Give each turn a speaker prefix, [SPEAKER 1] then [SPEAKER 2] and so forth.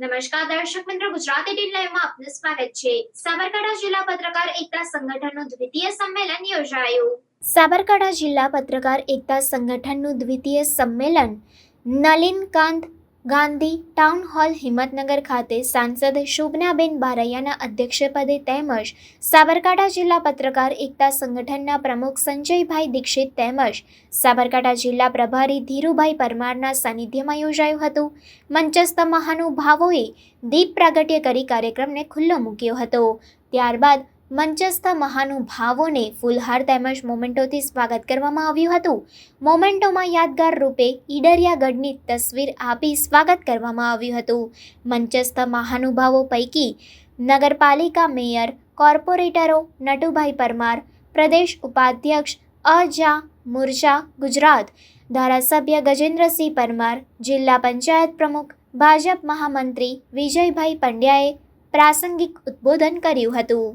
[SPEAKER 1] નમસ્કાર દર્શક મિત્રો, ગુજરાતી ટીવી લાઈવમાં આપનું સ્વાગત છે. સાબરકાંઠા જિલ્લા પત્રકાર એકતા સંગઠનનું દ્વિતીય સંમેલન યોજાયું. સાબરકાંઠા જિલ્લા પત્રકાર એકતા સંગઠનનું દ્વિતીય સંમેલન નલિનકાંત ગાંધી ટાઉન હોલ હિંમતનગર ખાતે સાંસદ શોભનાબેન બારૈયાના અધ્યક્ષપદે તેમજ સાબરકાંઠા જિલ્લા પત્રકાર એકતા સંગઠનના પ્રમુખ સંજયભાઈ દીક્ષિત તેમજ સાબરકાંઠા જિલ્લા પ્રભારી ધીરુભાઈ પરમારના સાનિધ્યમાં યોજાયું હતું. મંચસ્થ મહાનુભાવોએ દીપ પ્રાગટ્ય કરી કાર્યક્રમને ખુલ્લો મૂક્યો હતો. ત્યારબાદ મંચસ્થ મહાનુભાવોને ફૂલહાર તેમજ મોમેન્ટોથી સ્વાગત કરવામાં આવ્યું હતું. મોમેન્ટોમાં યાદગાર રૂપે ઈડરિયા ગઢની તસવીર આપી સ્વાગત કરવામાં આવ્યું હતું. મંચસ્થ મહાનુભાવો પૈકી નગરપાલિકા મેયર, કોર્પોરેટરો, નટુભાઈ પરમાર, પ્રદેશ ઉપાધ્યક્ષ, અજા મુરજા ગુજરાત, ધારાસભ્ય ગજેન્દ્રસિંહ પરમાર, જિલ્લા પંચાયત પ્રમુખ, ભાજપ મહામંત્રી વિજયભાઈ પંડ્યાએ પ્રાસંગિક ઉદ્બોધન કર્યું હતું.